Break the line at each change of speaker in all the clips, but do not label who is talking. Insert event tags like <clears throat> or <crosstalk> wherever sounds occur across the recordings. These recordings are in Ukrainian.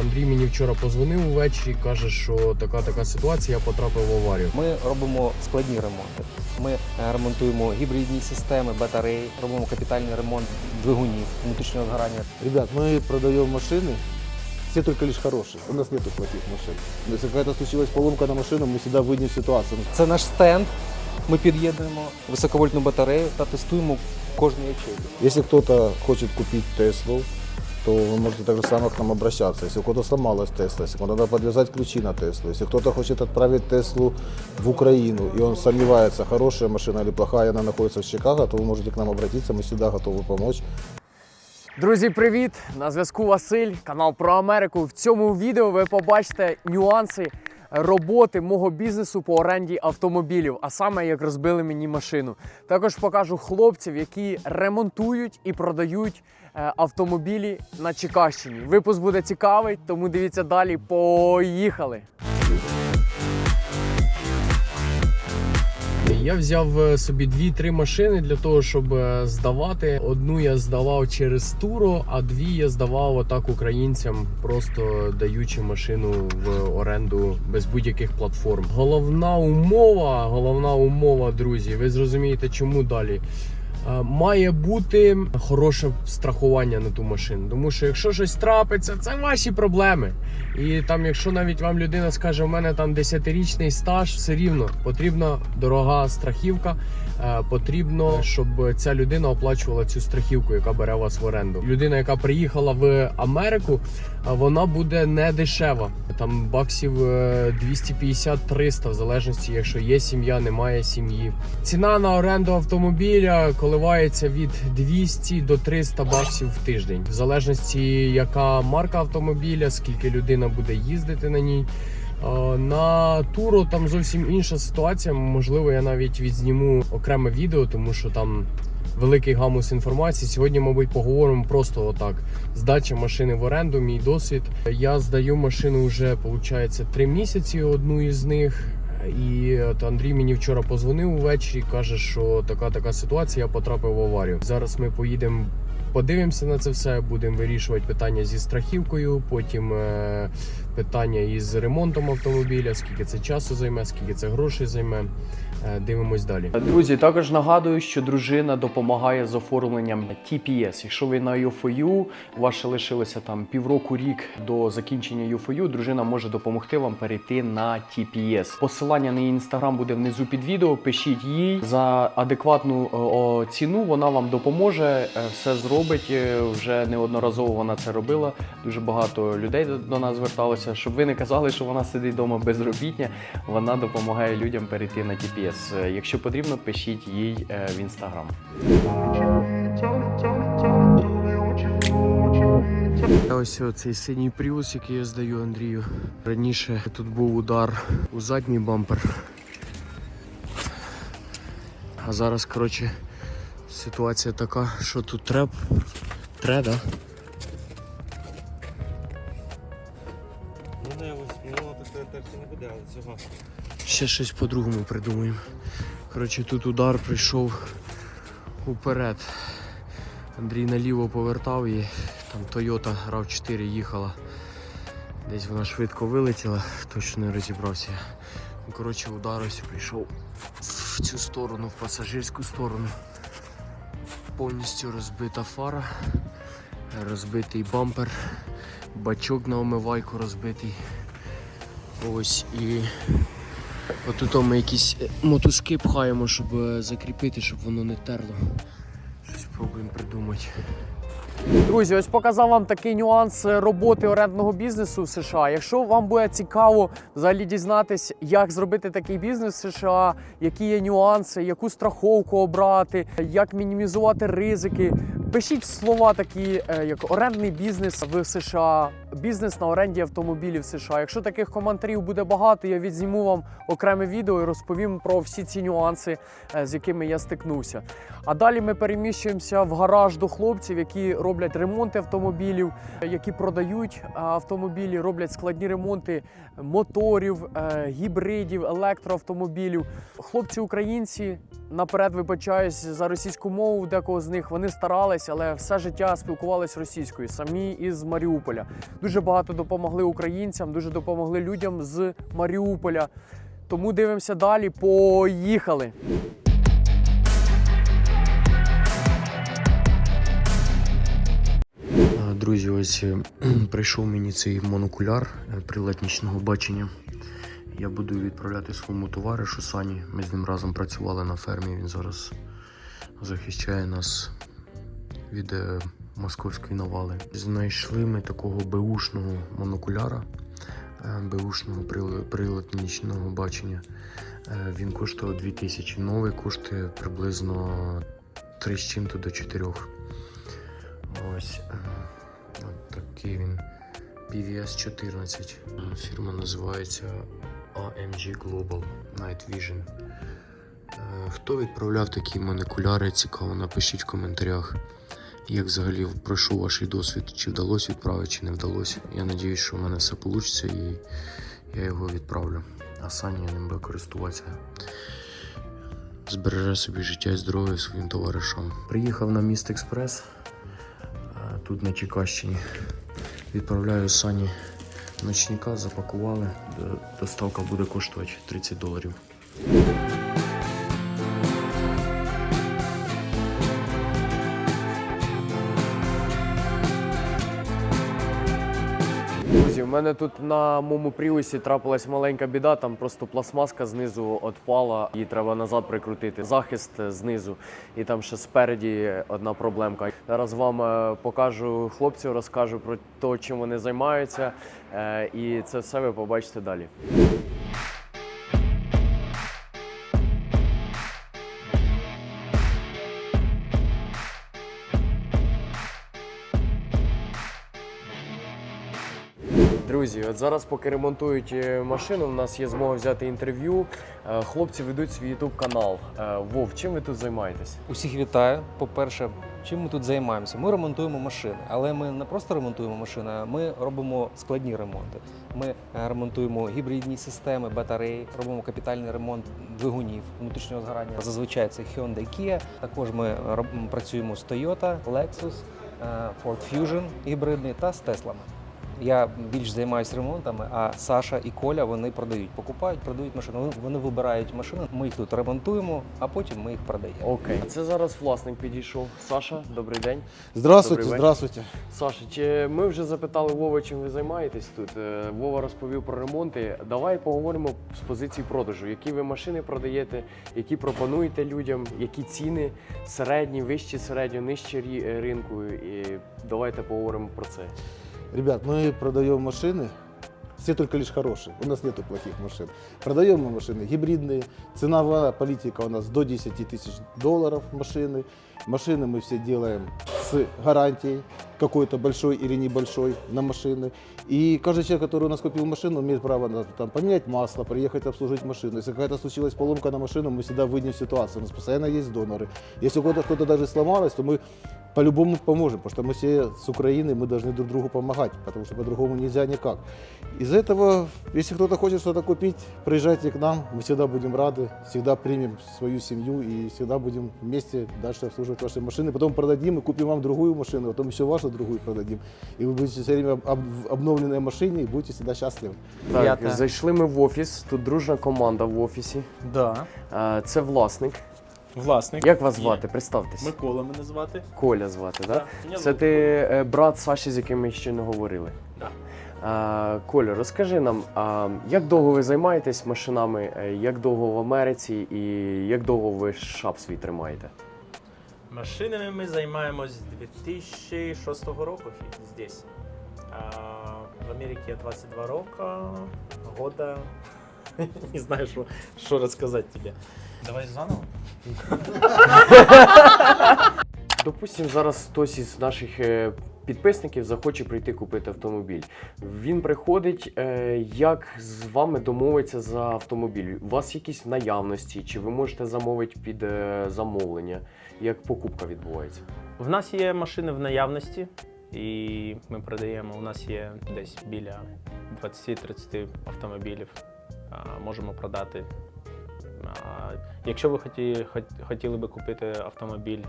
Андрій мені вчора позвонив увечері, каже, що така така ситуація, я потрапив в аварію.
Ми робимо складні ремонти. Ми е, ремонтуємо гібридні системи, батареї, робимо капітальний ремонт двигунів, внутрішнього згорання.
Ребят, мы продаем машины, все только лишь хорошие. У нас нету плохих машин. Но Если какая-то случилась поломка на машину, мы всегда выйдем ситуацию.
Це наш стенд. Ми під'єднуємо високовольтну батарею та тестуємо кожну ячейку.
Если кто-то хочет купить Теслу, то вы можете так же само к нам обращаться. Если у кого-то сломалась Тесла, если кому надо подвязать ключи на Теслу, если кто-то хочет отправить Теслу в Украину, и он сомневается, хорошая машина или плохая, она находится в Чикаго, то вы можете к нам обратиться, мы всегда готовы помочь.
Друзі, привіт! На зв'язку Василь, канал про Америку. В цьому відео ви побачите нюанси роботи мого бізнесу по оренді автомобілів, а саме як розбили мені машину. Також покажу хлопців, які ремонтують і продають е, автомобілі на Чекащині. Випуск буде цікавий, тому дивіться далі. Поїхали! Я взяв е, собі дві-три машини для того, щоб е, здавати. Одну я здавав через Туро, а дві я здавав отак українцям, просто даючи машину в оренду без будь-яких платформ. Головна умова, головна умова, друзі, ви зрозумієте, чому далі. Е, Має бути хороше страхування на ту машину, тому що якщо щось трапиться, це ваші проблеми. І там, якщо навіть вам людина скаже, у мене там 10-річний стаж, все рівно потрібна дорога страхівка. Е, Потрібно, щоб ця людина оплачувала цю страхівку, яка бере вас в оренду. Людина, яка приїхала в Америку, вона буде не дешева. Там баксів е, 250-300, в залежності, якщо є сім'я, немає сім'ї. Ціна на оренду автомобіля коливається від 200 до 300 баксів в тиждень, в залежності, яка марка автомобіля, скільки людина буде їздити на ній. Е, На туру там зовсім інша ситуація. Можливо, я навіть відзніму окреме відео, тому що там великий гамус інформації. Сьогодні, мабуть, поговоримо просто отак. Здача машини в оренду, мій досвід. Я здаю машину вже, виходить, три місяці. Одну із них. І от Андрій мені вчора позвонив увечері, каже, що така така ситуація, я потрапив в аварію. Зараз ми поїдемо. Подивимося на це все, будемо вирішувати питання зі страхівкою, потім е, питання із ремонтом автомобіля, скільки це часу займе, скільки це грошей займе. Е, Дивимось далі. Друзі, також нагадую, що дружина допомагає з оформленням TPS. Якщо ви на UFOU, ще лишилося там півроку рік до закінчення UFOU, дружина може допомогти вам перейти на TPS. Посилання на її інстаграм буде внизу під відео. Пишіть їй за адекватну о, о, ціну. Вона вам допоможе, е, все зробить. Е, Вже неодноразово вона це робила. Дуже багато людей до нас зверталося. Щоб ви не казали, що вона сидить вдома безробітня. Вона допомагає людям перейти на. Е, Якщо потрібно, пишіть їй е, в інстаграм. Ось цей синій привоз, який я здаю Андрію. Раніше тут був удар у задній бампер. А зараз, коротше, ситуація така, що тут треп. Тре, Ще щось по-другому придумаємо. Коротше, тут удар прийшов уперед. Андрій наліво повертав і там Toyota rav 4 їхала. Десь вона швидко вилетіла, точно не розібрався. Ну, коротше, удар ось прийшов в цю сторону, в пасажирську сторону. Повністю розбита фара, розбитий бампер, бачок на омивайку розбитий. Ось і Отут ми якісь е, мотузки пхаємо, щоб е, закріпити, щоб воно не терло. Щось пробуємо придумати. Друзі, ось показав вам такий нюанс е, роботи орендного бізнесу в США. Якщо вам буде цікаво взагалі дізнатись, як зробити такий бізнес в США, які є нюанси, яку страховку обрати, як мінімізувати ризики. Пишіть слова такі, е, як орендний бізнес в США, бізнес на оренді автомобілів в США. Якщо таких коментарів буде багато, я відзніму вам окреме відео і розповім про всі ці нюанси, е, з якими я стикнувся. А далі ми переміщуємося в гараж до хлопців, які роблять ремонти автомобілів, які продають е, автомобілі, роблять складні ремонти моторів, гібридів, електроавтомобілів. Хлопці українці. Наперед вибачаюсь за російську мову, декого з них вони старались. Спілкувались, але все життя спілкувались російською, самі із Маріуполя. Дуже багато допомогли українцям, дуже допомогли людям з Маріуполя. Тому дивимося далі. Поїхали! Друзі, ось е, <clears throat> прийшов мені цей монокуляр е, прилад нічного бачення. Я буду відправляти своєму товаришу Сані. Ми з ним разом працювали на фермі. Він зараз захищає нас від е, московської навали. Знайшли ми такого беушного монокуляра, е, беушного прил- прилад нічного бачення. Е, Він коштує 2000. Новий коштує приблизно 3 з чим-то до 4. Ось от такий він. PVS 14. Е, Фірма називається AMG Global Night Vision. Хто відправляв такі монокуляри, цікаво, напишіть в коментарях, як взагалі пройшов ваш досвід, чи вдалося відправити, чи не вдалося. Я сподіваюся, що в мене все вийде і я його відправлю. А Саня ним буде користуватися. Збереже собі життя і здоров'я своїм товаришам. Приїхав на міст Експрес тут на Чекащині. Відправляю Сані ночника, запакували. Доставка буде коштувати 30 доларів. Мене тут на моєму пріусі трапилась маленька біда, там просто пластмаска знизу відпала, її треба назад прикрутити. Захист знизу, і там ще спереді одна проблемка. Зараз вам е, покажу хлопців, розкажу про те, чим вони займаються, е, і це все ви побачите далі. Друзі, от зараз, поки ремонтують е, машину, у нас є змога взяти інтерв'ю. Е, Хлопці ведуть свій YouTube канал. Е, Вов, чим ви тут займаєтесь?
Усіх вітаю. По-перше, чим ми тут займаємося? Ми ремонтуємо машини, але ми не просто ремонтуємо машини, а ми робимо складні ремонти. Ми ремонтуємо гібридні системи, батареї, робимо капітальний ремонт двигунів внутрішнього згорання. Зазвичай це Hyundai Kia. Також ми працюємо з Toyota, Lexus, Ford Fusion гібридний та з Теслами. Я більш займаюся ремонтами, а Саша і Коля вони продають, покупають, продають машини. Вони- вибирають машини. Ми їх тут ремонтуємо, а потім ми їх продаємо.
Окей, це зараз власник підійшов. Саша, добрий день.
Здравствуйте,
Добрий вечір.
здравствуйте.
Саша, чи ми вже запитали Вова, чим ви займаєтесь тут? Е, Вова розповів про ремонти. Давай поговоримо з позиції продажу. Які ви машини продаєте, які пропонуєте людям, які ціни середні, вищі середньо, нижчі рі- е, ринку. І давайте поговоримо про це.
Ребят, мы продаем машины, все только лишь хорошие, у нас нету плохих машин. Продаем мы машины гибридные, ценовая политика у нас до 10 тысяч долларов машины. Машины мы все делаем с гарантией, какой-то большой или небольшой на машины. И каждый человек, который у нас купил машину, имеет право на, там, поменять масло, приехать обслужить машину. Если какая-то случилась поломка на машину, мы всегда выйдем в ситуацию. У нас постоянно есть доноры. Если у кого-то что-то даже сломалось, то мы по-любому поможем, потому что мы все с Украины, мы должны друг другу помогать, потому что по-другому нельзя никак. Из этого, если кто-то хочет что-то купить, приезжайте к нам, мы всегда будем рады, всегда примем свою семью и всегда будем вместе дальше обслуживать ваши машины. Потом продадим и купим вам другую машину, потом еще вашу другую продадим. И вы будете все время об- в обновленной машине и будете всегда счастливы.
Так,
П'ята.
зайшли ми в офіс. Тут дружна команда в офісі.
Да,
Е, Це власник.
власник.
Як вас
Є.
звати? Представтесь.
Микола мене звати.
Коля звати, так?
Мене
Це ти е, брат Саші, з яким ми ще не говорили.
Да.
А, Коля, розкажи нам, а, як довго ви займаєтесь машинами, е, як довго в Америці і як довго ви шап свій тримаєте?
Машинами ми займаємось з 2006 року здесь. А в Америці я 22 роки, года. <laughs> Не знаю, що, що розказати тобі. Давай заново. <laughs>
Допустим, зараз хтось із наших е, підписників захоче прийти купити автомобіль. Він приходить, е, як з вами домовиться за автомобіль? У вас якісь наявності, чи ви можете замовити під е, замовлення? Як покупка відбувається?
В нас є машини в наявності, і ми продаємо. У нас є десь біля 20-30 автомобілів. А, Можемо продати. А, Якщо ви хоті, хот- хотіли би купити автомобіль,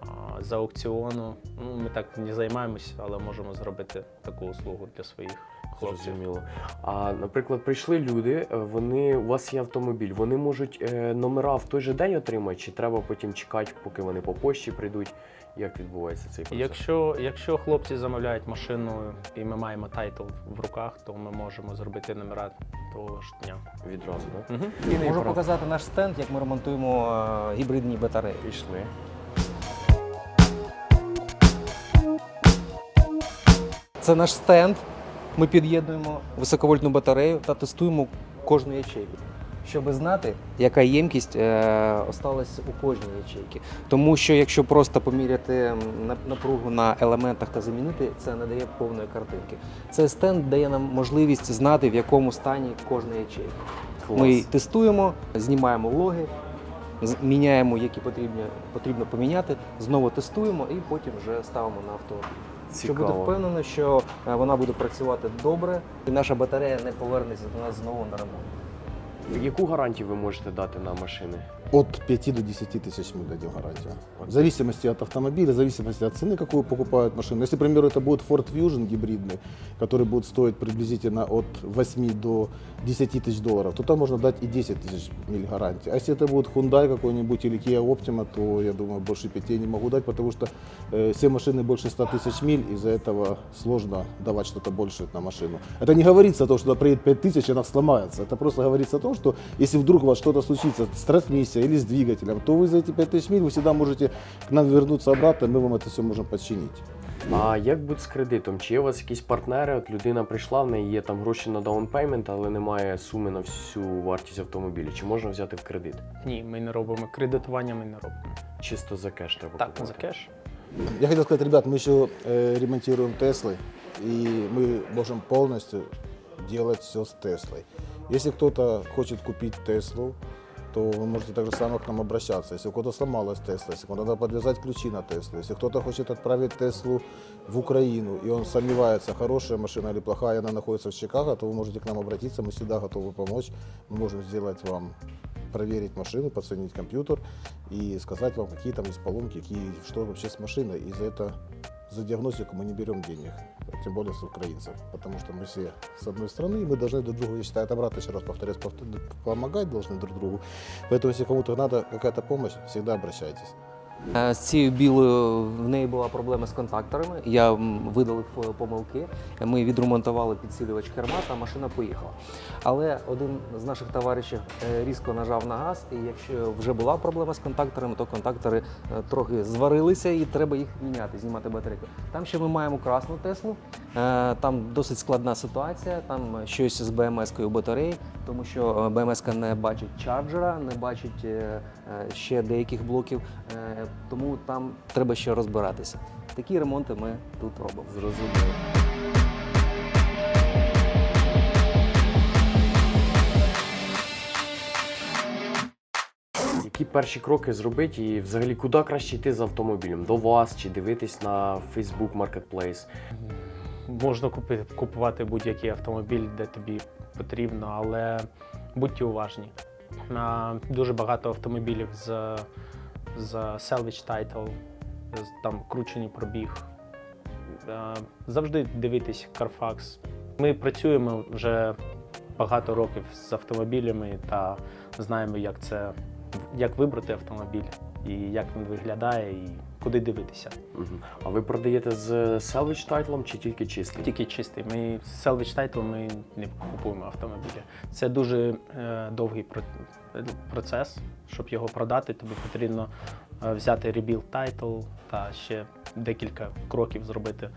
а, з аукціону. Ну, ми так не займаємося, але можемо зробити таку услугу для своїх хлопців.
Зрозуміло. А наприклад, прийшли люди, вони у вас є автомобіль, вони можуть е, номера в той же день отримати, чи треба потім чекати, поки вони по пошті прийдуть? Як відбувається цей процес?
Якщо, якщо хлопці замовляють машину і ми маємо тайтл в руках, то ми можемо зробити номера ж дня.
відразу, так?
Угу.
Можу показати наш стенд, як ми ремонтуємо е, гібридні батареї.
Пішли.
Це наш стенд. Ми під'єднуємо високовольтну батарею та тестуємо кожну ячейку, щоб знати, яка ємкість е, осталась у кожній ячейці. Тому що якщо просто поміряти на- напругу на елементах та замінити, це не дає повної картинки. Цей стенд дає нам можливість знати, в якому стані кожна ячейка.
Клас.
Ми тестуємо, знімаємо логи, міняємо, які потрібно, потрібно поміняти, знову тестуємо і потім вже ставимо на автомобіль. Щоб бути
Цікаво.
впевнений, що е, вона буде працювати добре, і наша батарея не повернеться до нас знову на ремонт.
Яку гарантію ви можете дати на машини?
От 5 до 10 тысяч мы дадим гарантию. В зависимости от автомобиля, в зависимости от цены, какую покупают машину. Если, к примеру, это будет Ford Fusion гибридный, который будет стоить приблизительно от 8 до 10 тысяч долларов, то там можно дать и 10 тысяч миль гарантии. А если это будет Hyundai какой-нибудь или Kia Optima, то я думаю, больше 5 я не могу дать, потому что э, все машины больше 100 тысяч миль, из-за этого сложно давать что-то больше на машину. Это не говорится о том, что туда приедет 5 тысяч, и она сломается. Это просто говорится о том, что если вдруг у вас что-то случится с трансмиссией или с двигателем, то вы за эти 5 тысяч миль вы всегда можете к нам вернуться обратно, мы вам это все можем подчинить.
А як бути з кредитом? Чи є у вас якісь партнери? От людина прийшла, в неї є там гроші на даунпеймент, але немає суми на всю вартість автомобіля. Чи можна взяти в кредит?
Ні, ми не робимо кредитування, ми не робимо.
Чисто за кеш треба
Так,
купувати?
за кеш.
Я хотел сказать, ребят, мы еще э, ремонтируем Теслы, и мы можем полностью делать все с Теслой. Если кто-то хочет купить Теслу, то вы можете так же само к нам обращаться. Если у кого-то сломалась Тесла, если кому надо подвязать ключи на Теслу, если кто-то хочет отправить Теслу в Украину, и он сомневается, хорошая машина или плохая, она находится в Чикаго, то вы можете к нам обратиться, мы всегда готовы помочь. Мы можем сделать вам проверить машину, подценить компьютер и сказать вам, какие там есть поломки, какие, что вообще с машиной. И за это, за диагностику мы не берем денег, тем более с украинцев, потому что мы все с одной страны, и мы должны друг другу, я считаю, это обратно еще раз повторяюсь, повтор- помогать должны друг другу. Поэтому, если кому-то надо какая-то помощь, всегда обращайтесь.
Е, З цією білою в неї була проблема з контакторами. Я видалив е, помилки. Ми відремонтували підсилювач керма, та машина поїхала. Але один з наших товаришів е, різко нажав на газ, і якщо вже була проблема з контакторами, то контактори трохи зварилися і треба їх міняти, знімати батарейку. Там ще ми маємо красну Теслу. Е, Там досить складна ситуація. Там щось з БМС-кою батареї, тому що БМС не бачить чарджера, не бачить е, е, ще деяких блоків. Е, Тому там треба ще розбиратися. Такі ремонти ми тут робимо.
Зрозуміло. Які перші кроки зробити і взагалі куди краще йти з автомобілем? До вас чи дивитись на Facebook Marketplace?
Можна купити, купувати будь-який автомобіль, де тобі потрібно, але будьте уважні. Дуже багато автомобілів з, з salvage title, там кручений пробіг. Е, Завжди дивитись Carfax. Ми працюємо вже багато років з автомобілями та знаємо, як це як вибрати автомобіль і як він виглядає, і куди дивитися.
А ви продаєте з salvage тайтлом чи тільки чистий?
Тільки чистий. Ми з salvage тайтлом ми не купуємо автомобілі. Це дуже е, довгий про- процес. Щоб його продати, тобі потрібно е, взяти rebuild title та ще декілька кроків зробити.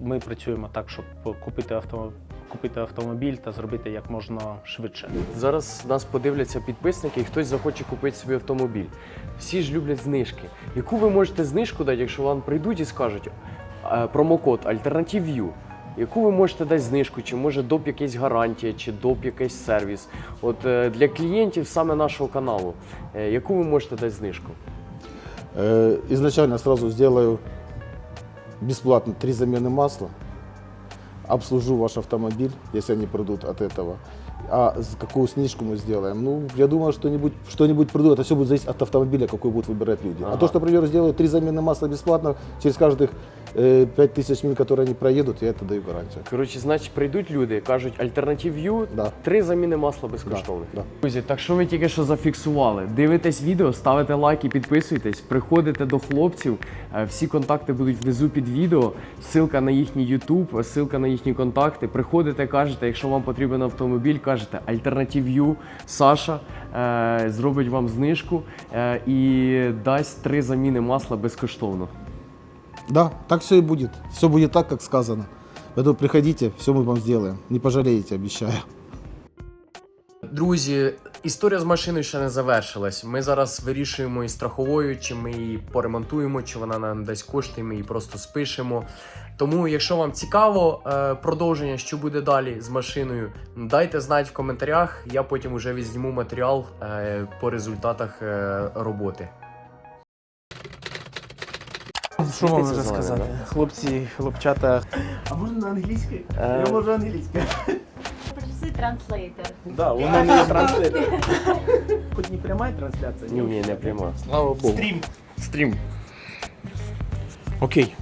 Ми працюємо так, щоб купити авто, купити автомобіль та зробити як можна швидше.
Зараз нас подивляться підписники, і хтось захоче купити собі автомобіль. Всі ж люблять знижки. Яку ви можете знижку дати, якщо вам прийдуть і скажуть е, промокод Alternative Яку ви можете дати знижку, чи може доп якась гарантія, чи доп якийсь сервіс? От е, для клієнтів саме нашого каналу, е, яку ви можете дати знижку?
Изначально сразу сделаю бесплатно три замены масла. обслужу ваш автомобиль, если они придут от этого. А с- какую снижку мы сделаем? Ну, я думаю, что-нибудь что придут. Это все будет зависеть от автомобиля, какой будут выбирать люди. А то, что, например, сделают три замены масла бесплатно через каждых э, 5000 миль, которые они проедут, я это даю гарантию.
Коротше, значить, прийдуть люди, кажуть, альтернатив
Да.
три заміни масла безкоштовно.
Да, да.
Друзі, так що ви тільки що зафіксували? Дивитесь відео, ставите лайки, підписуйтесь, приходите до хлопців. Е, Всі контакти будуть внизу під відео. Ссылка на їхній YouTube, ссылка на їхні контакти. Приходите, кажете, якщо вам потрібен автомобіль, кажете Альтернатив Саша е, зробить вам знижку е, і дасть три заміни масла безкоштовно.
Да, так все и будет. Все будет так, как сказано. Поэтому приходите, все мы вам сделаем. Не пожалеете, обещаю.
Друзі, історія з машиною ще не завершилась. Ми зараз вирішуємо із страховою, чи ми її поремонтуємо, чи вона нам дасть кошти, ми її просто спишемо. Тому, якщо вам цікаво е, продовження, що буде далі з машиною, дайте знати в коментарях. Я потім вже візьму матеріал е, по результатах е, роботи.
Що вам вже сказати? Хлопці, хлопчата. А можна на англійській?
Е.
Я можу англійською.
Прошу транслейтер.
Да, у мене є транслейтер. Хоч не пряма трансляція?
Ні, ні, не пряма.
Слава Богу.
Стрім.
Окей.